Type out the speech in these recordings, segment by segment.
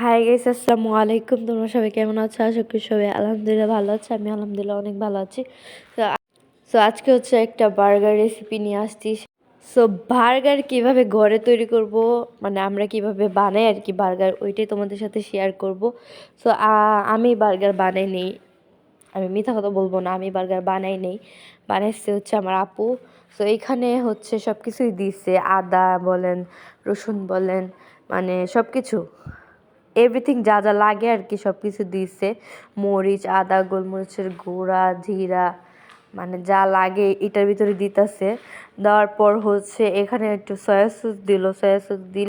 Hi guys আসসালামু আলাইকুম তোমরা সবাই কেমন আছো? আশা করি সবাই আলহামদুলিল্লাহ ভালো আছে। আমি আলহামদুলিল্লাহ অনেক ভালো আছি। তো সো আজকে হচ্ছে একটা বার্গার রেসিপি নিয়ে আসছি। সো বার্গার কীভাবে ঘরে তৈরি করব মানে আমরা কীভাবে বানাই আর কি বার্গার ওইটাই তোমাদের সাথে শেয়ার করব। সো আমি বার্গার বানাই নেই। আমি মিথ্যা কথা বলব না, আমি বার্গার বানাই নেই। বানাইছে হচ্ছে আমার আপু। সো এইখানে হচ্ছে সব কিছুই দিচ্ছে আদা বলেন, রসুন বলেন মানে সব কিছু এভরিথিং যা যা লাগে আর কি সব কিছু দিয়েছে মরিচ, আদা, গোলমরিচের গুঁড়া, জিরা মানে যা লাগে এটার ভিতরে দিতেছে। দেওয়ার পর হচ্ছে এখানে একটু সয়া সস দিল। সয়া সস দিল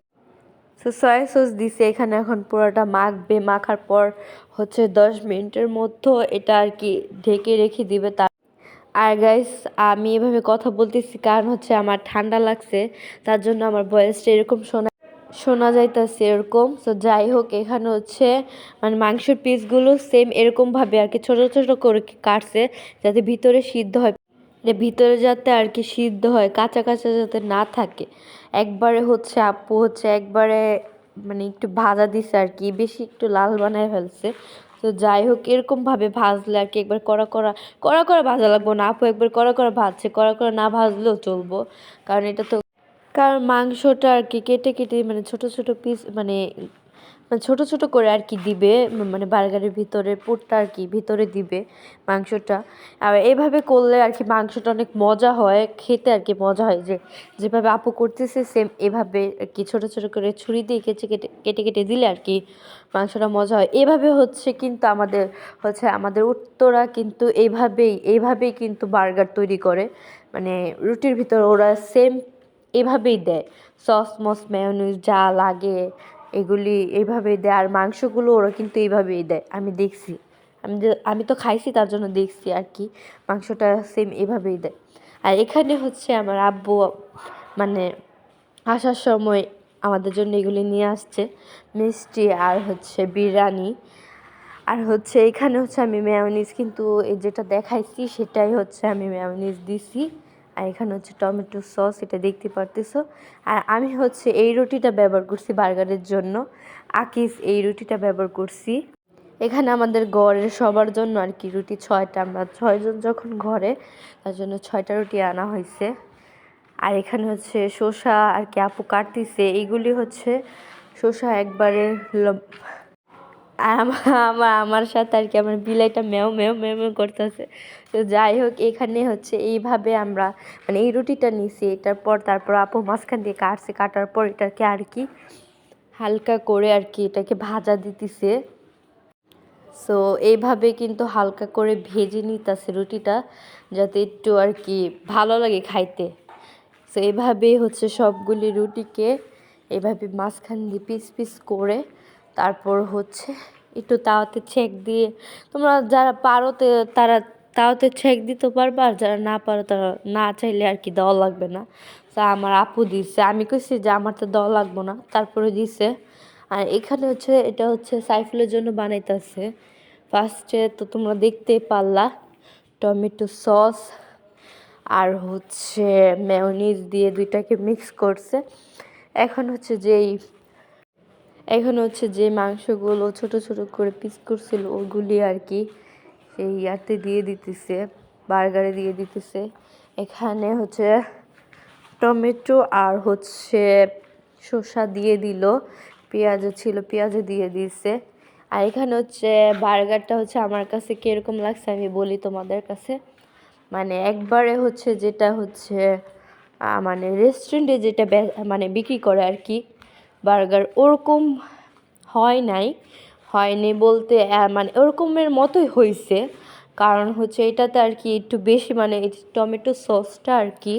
তো সয়া সস দিছে, এখানে এখন পুরোটা মাখবে। মাখার পর হচ্ছে দশ মিনিটের মধ্যে এটা আর কি ঢেকে রেখে দিবে তার। আর গাইস আমি এভাবে কথা বলতেছি কারণ হচ্ছে আমার ঠান্ডা লাগছে, তার জন্য আমার ভয়েসটা এরকম শোনা শোনা যাইতেছে এরকম। তো যাই হোক এখানে হচ্ছে মানে মাংসের পিসগুলো সেম এরকমভাবে আর কি, ছোটো ছোটো করে কাটছে যাতে ভিতরে সিদ্ধ হয়। ভিতরে যাতে আর কি সিদ্ধ হয়, কাঁচা কাঁচা যাতে না থাকে। একবারে হচ্ছে আপু হচ্ছে একবারে মানে একটু ভাজা দিছে আর কি, বেশি একটু লাল বানায় ফেলছে। তো যাই হোক এরকমভাবে ভাজলে আর কি একবার কড়া কড়া কড়া কড়া ভাজা লাগবো না আপু, একবার কড়া কড়া ভাজছে, কড়া কড়া না ভাজলেও চলবো। কারণ এটা তো কারণ মাংসটা আর কি কেটে কেটে মানে ছোট ছোট পিস মানে মানে ছোট ছোট করে আর কি দিবে মানে বার্গারের ভিতরে, পুরটা আর কি ভিতরে দিবে মাংসটা। আর এইভাবে করলে আর কি মাংসটা অনেক মজা হয়, খেতে আর কি মজা হয়। যে যেভাবে আপু করতেছে সেম এভাবে আর কি ছোটো ছোটো করে ছুরি দিয়ে কেটে কেটে কেটে কেটে দিলে আর কি মাংসটা মজা হয়। এভাবে হচ্ছে কিন্তু আমাদের, হচ্ছে আমাদের উত্তরা কিন্তু এইভাবেই এইভাবেই কিন্তু বার্গার তৈরি করে। মানে রুটির ভিতর ওরা সেম এভাবেই দেয়। সস, মস মেয়নিজ যা লাগে এগুলি এইভাবেই দেয়। আর মাংসগুলো ওরা কিন্তু এইভাবেই দেয়। আমি দেখছি। আমি আমি তো খাইছি, তার জন্য দেখছি আর কি। মাংসটা সেম এভাবেই দেয়। আর এখানে হচ্ছে আমার আব্বু মানে আসার সময় আমাদের জন্য এগুলি নিয়ে আসছে। মিষ্টি আর হচ্ছে বিরিয়ানি। আর হচ্ছে এখানে হচ্ছে আমি মেয়নিজ কিন্তু যেটা দেখাইছি, সেটাই হচ্ছে আমি মেয়নিজ দিছি। আর এখানে হচ্ছে টমেটো সস, এটা দেখতে পারতেছো। আর আমি হচ্ছে এই রুটিটা ব্যবহার করছি বার্গারের জন্য। আকিস এই রুটিটা ব্যবহার করছি। এখানে আমাদের ঘরের সবার জন্য আর কি রুটি ছয়টা। আমরা ছয়জন যখন ঘরে, তার জন্য ছয়টা রুটি আনা হয়েছে। আর এখানে হচ্ছে শসা আর কি আপু কাটতেছে। এইগুলি হচ্ছে শসা একবারে আমার আমার সাথে আর কি আমার বিলাইটা মেও মেও মেও মেও করতেছে। তো যাই হোক, এখানে হচ্ছে এইভাবে আমরা মানে এই রুটিটা নিছি। এটার পর তারপর আপু মাঝখান দিয়ে কাটছে। কাটার পর এটাকে আর কি হালকা করে আর কি এটাকে ভাজা দিতেছে। সো এইভাবে কিন্তু হালকা করে ভেজে নিতেছে রুটিটা, যাতে একটু আর কি ভালো লাগে খাইতে। সো এইভাবেই হচ্ছে সবগুলি রুটিকে এভাবে মাঝখান দিয়ে পিস পিস করে তারপর হচ্ছে একটু তাওয়াতে ছেঁক দিয়ে, তোমরা যারা পারো তারা তাওয়াতে ছেঁক দিতে পারবে, আর যারা না পারো তারা না চাইলে আর কি দেওয়া লাগবে না। তা আমার আপু দিছে, আমি কইছি যে আমার তো দেওয়া লাগবো না, তারপরে দিছে। আর এখানে হচ্ছে, এটা হচ্ছে সাইফুলের জন্য বানাইতেছে। ফার্স্টে তো তোমরা দেখতেই পারলা, টমেটো সস আর হচ্ছে মেয়নিজ দিয়ে দুইটাকে মিক্স করছে। এখন হচ্ছে যেই এখন হচ্ছে যে মাংসগুলো ছোট ছোট করে পিস করছিল, ওগুলি আর কি সেই ইয়াতে দিয়ে দিতেছে, বার্গারে দিয়ে দিতেছে। এখানে হচ্ছে টমেটো আর হচ্ছে শসা দিয়ে দিল, পেঁয়াজও ছিল, পেঁয়াজও দিয়ে দিয়েছে আর এখানে হচ্ছে বার্গারটা হচ্ছে আমার কাছে কীরকম লাগছে আমি বলি তোমাদের কাছে। মানে একবারে হচ্ছে যেটা হচ্ছে মানে রেস্টুরেন্টে যেটা মানে বিক্রি করে আর কি। বার্গার ওরকম হয় নাই, হয়নি বলতে মানে ওরকমের মতোই হয়েছে কারণ হচ্ছে এটাতে আর কি একটু বেশি মানে টমেটো সসটা আর কি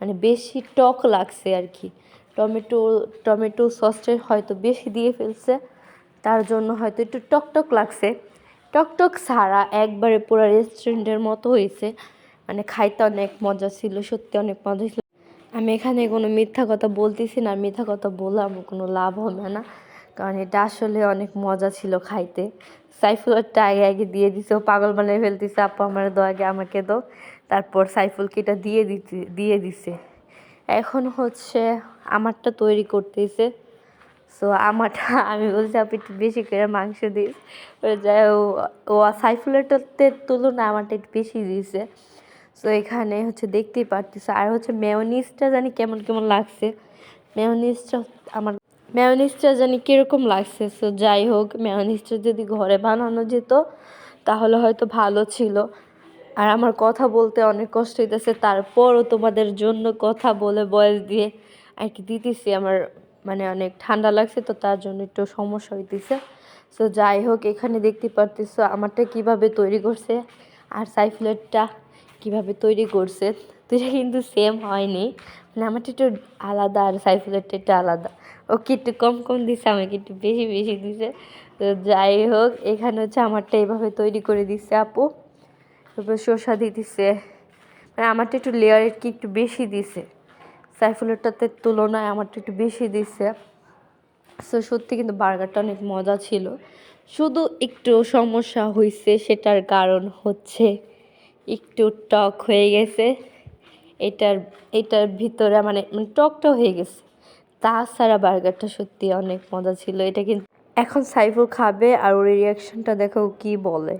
মানে বেশি টক লাগছে আর কি। টমেটো টমেটো সসটা হয়তো বেশি দিয়ে ফেলছে, তার জন্য হয়তো একটু টক টক লাগছে। টক টক ছাড়া একবারে পুরো রেস্টুরেন্টের মতো হয়েছে মানে খাইতে অনেক মজা ছিল, সত্যি অনেক মজা ছিল। আমি এখানে কোনো মিথ্যা কথা বলতেছি না, মিথ্যা কথা বলে আমার কোনো লাভ হবে না। কারণ এটা আসলে অনেক মজা ছিল খাইতে। সাইফুলটা আগে আগে দিয়ে দিছে, ও পাগল বানিয়ে ফেলতেছে, আপু আমার দো আগে আমাকে দো তারপর সাইফুলকে এটা দিয়ে দিতে, দিয়ে দিছে। এখন হচ্ছে আমারটা তৈরি করতেছে। সো আমারটা, আমি বলছি আপনি একটু বেশি করে মাংস দিস। যাই ও সাইফুলেরটাতে তুলনায় আমারটা একটু বেশি দিয়েছে সো এখানে হচ্ছে দেখতেই পারতেছে। আর হচ্ছে মেয়নিজটা জানি কেমন কেমন লাগছে? মেয়নিজটা আমার মেয়নিজটা জানি কীরকম লাগছে? সো যাই হোক মেয়নিজটা যদি ঘরে বানানো যেত, তাহলে হয়তো ভালো ছিল। আর আমার কথা বলতে অনেক কষ্ট হইতেছে, তারপরও তোমাদের জন্য কথা বলে বয়স দিয়ে আর কি দিতেছি। আমার মানে অনেক ঠান্ডা লাগছে, তো তার জন্য একটু সমস্যা হইতেছে। সো যাই হোক, এখানে দেখতে পারতেছো আমারটা কীভাবে তৈরি করছে। আর সাইফ্লেটটা কীভাবে তৈরি করছে দুইটা কিন্তু সেম হয়নি। মানে আমারটা একটু আলাদা আর সাইফুলেরটা একটু আলাদা। ওকে একটু কম কম দিছে, আমাকে একটু বেশি বেশি দিছে। তো যাই হোক, এখানে হচ্ছে আমারটা এইভাবে তৈরি করে দিচ্ছে আপু। তারপর শসা দিয়ে দিছে। মানে আমারটা একটু লেয়ার কি একটু বেশি দিছে। সাইফুলেরটাতে তুলনায় আমারটা একটু বেশি দিছে। সো সত্যি কিন্তু বার্গারটা অনেক মজা ছিল। শুধু একটু সমস্যা হয়েছে সেটার কারণ হচ্ছে একটু টক হয়ে গেছে। এটার এটার ভিতরে মানে মানে টকটা হয়ে গেছে। তাছাড়া বার্গারটা সত্যি অনেক মজা ছিল। এটা কিন্তু এখন সাইফুল খাবে আর ওর রিয়াকশনটা দেখো কি বলে।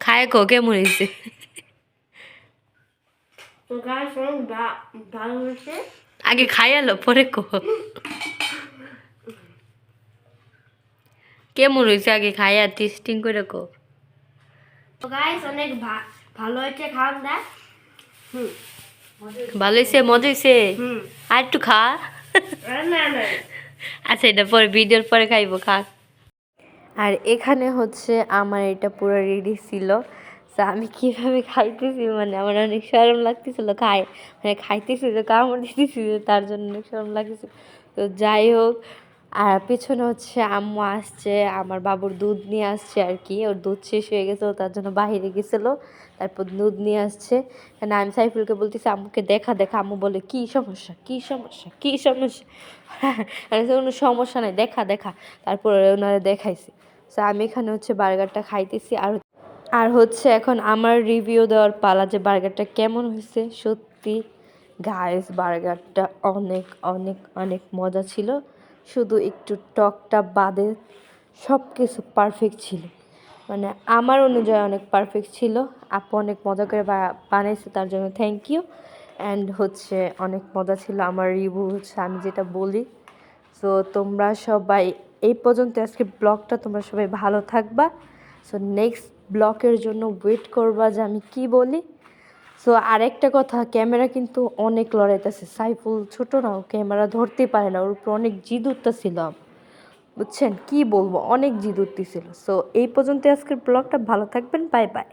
খায় কো কেমন হয়েছে আগে খাইয়ালো পরে কো। কেমন হয়েছে আগে খাইয়া টেস্টিং করে কো। গাইস অনেক ভা- ভালো হয়েছে খাওয়ান দেয় হুম। ভালো হয়েছে মজা হয়েছে? আর একটু খা। না না। আচ্ছা এটা পরে ভিডিওর পরে খাইবো খা। আর এখানে হচ্ছে আমার এটা পুরো রেডি ছিল। তো আমি কীভাবে খাইতেছি মানে আমার অনেক সরম লাগতেছিল খাই মানে খাইতেছি তো কামড় দিতেছি তার জন্য অনেক শরম লাগতেছিল। তো যাই হোক আর পেছনে হচ্ছে আম্মু আসছে, আমার বাবুর দুধ নিয়ে আসছে আর কি। ওর দুধ শেষ হয়ে গেছে তার জন্য বাইরে গেছিল। তারপর দুধ নিয়ে আসছে। কেন আমি সাইফুলকে বলতেছি, আম্মুকে দেখা দেখা। আম্মু বলে, কি সমস্যা? কি সমস্যা? কি সমস্যা? কোনো সমস্যা নাই, দেখা দেখা। তারপরে ওনারা দেখাইছে। তো আমি এখানে হচ্ছে বার্গারটা খাইতেছি। আর আর হচ্ছে এখন আমার রিভিউ দেওয়ার পালা যে বার্গারটা কেমন হয়েছে, সত্যি গাইস বার্গারটা অনেক অনেক অনেক মজা ছিল। শুধু একটু টকটা বাদে সব কিছু পারফেক্ট ছিল। মানে আমার অনুযায়ী অনেক পারফেক্ট ছিল। আপু অনেক মজা করে বা- বানাইছে, তার জন্য থ্যাংক ইউ অ্যান্ড হচ্ছে অনেক মজা ছিল। আমার রিভিউ হচ্ছে আমি যেটা বলি। সো তোমরা সবাই এই পর্যন্ত আজকে ব্লগটা তোমরা সবাই ভালো থাকবা। সো নেক্সট ব্লকের জন্য ওয়েট করবা যে আমি কি বলি। সো আরেকটা কথা, ক্যামেরা কিন্তু অনেক লড়াইতেছে। সাইফুল ছোট না ক্যামেরা ধরতে পারে না। ওর উপর অনেক জিদ উঠতেছিল বুঝছেন? কি বলব? অনেক জিদ উঠতেছিল সো এই পর্যন্ত আজকের ব্লগটা। ভালো থাকবেন। Bye bye